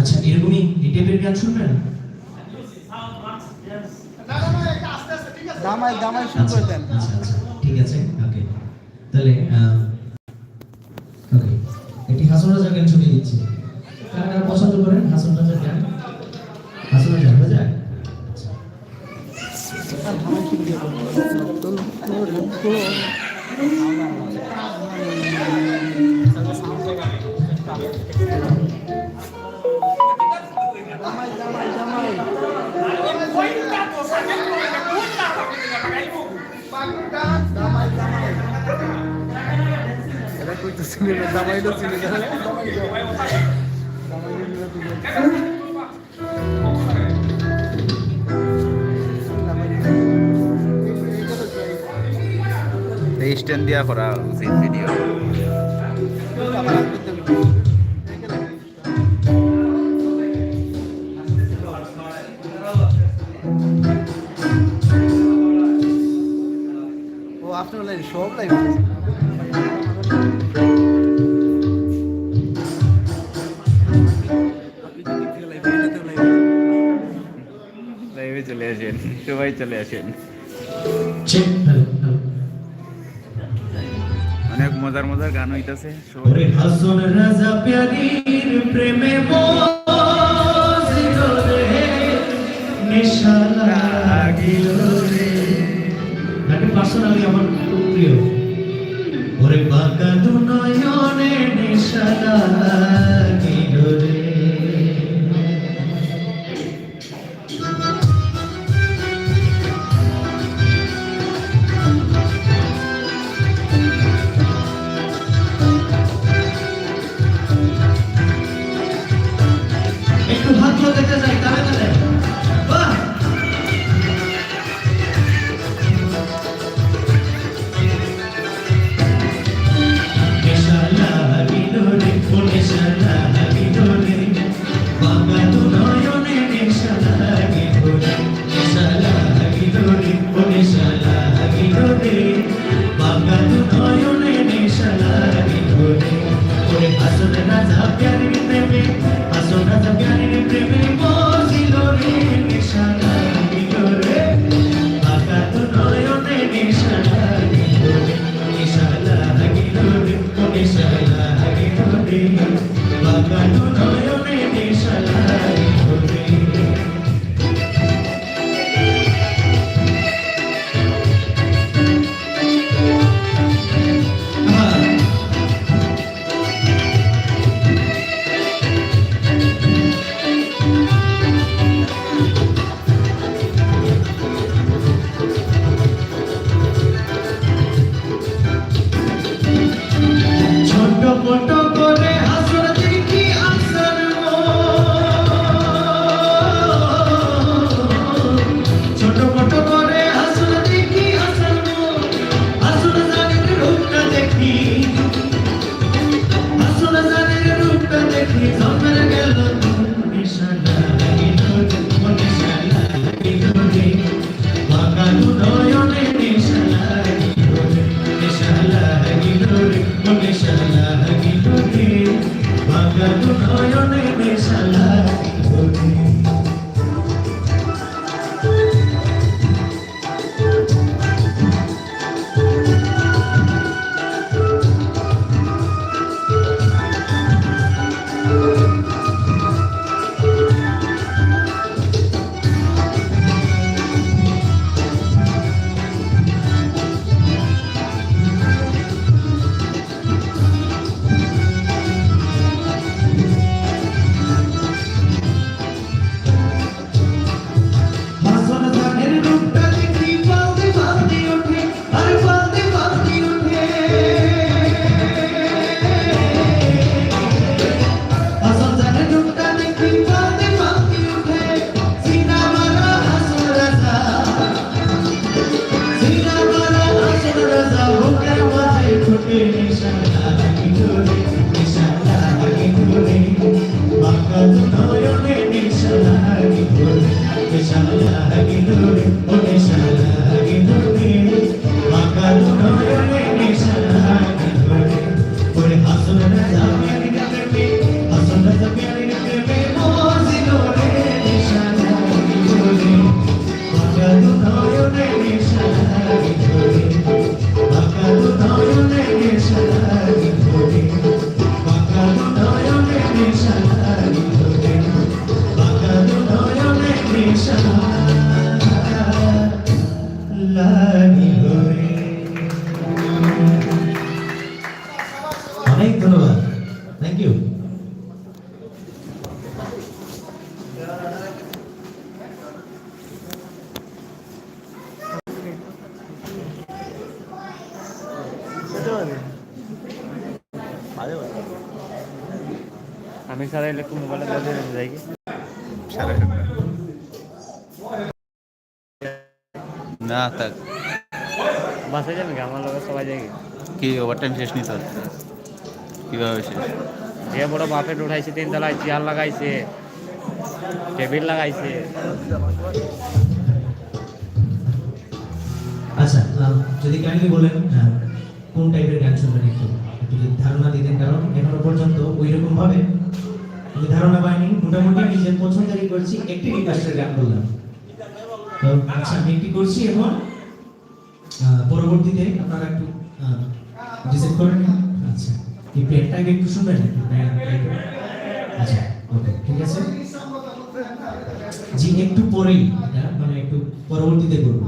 আচ্ছা এরকমই এই টাইপের গান শুনবেন? দামাই দামাই শুরু আচ্ছা করে দেন। আচ্ছা আচ্ছা ঠিক আছে ওকে তাহলে ওকে একটি হাসন রাজার গান শুনিয়ে দিচ্ছি। কারা কারা পছন্দ করেন? হাসন রাজার গান? হাসন রাজা হয়ে যায়। আচ্ছা। দামাই এই স্ট্যান্ড দিয়া করা উচিত ভিডিও আপনার লাইন সব লাইন লাইভে চলে আসেন। সবাই চলে আসেন। অনেক মজার মজার গান হইতাছে ওরে হাসন প্রেমে নেশা লাগিল রে বাবা তো নয়নে নেশা লাগি ধরে ওরে হাসন Hallelujah. আমি সারা একটু মোবাইলে দিয়ে যাই। কি না থাক। বাসে যাবে কি? আমার লোকের সবাই যাই কি? ওভারটাইম শেষ নিতে হচ্ছে কীভাবে শেষ? যে বড় বাপেট উঠাইছে তিনতলায় চেয়ার লাগাইছে টেবিল লাগাইছে। আচ্ছা যদি কাইন্ডলি বলেন কোন টাইপের গান শুনবেন একটু? একটু যদি ধারণা দিতেন কারণ এখনও পর্যন্ত ওই রকম ভাবে আমি ধারণা পাইনি। মোটামুটি নিজের পছন্দেরই করছি, একটি রিকোয়েস্টের গান করলাম তো আচ্ছা আমি একটি করছি এখন। পরবর্তীতে আপনারা একটু ডিসাইড করে নিন আচ্ছা এই প্লেনটাকে একটু শুনবেন। আচ্ছা ওকে, ঠিক আছে। জি, একটু পরেই এটা মানে একটু পরবর্তীতে করব।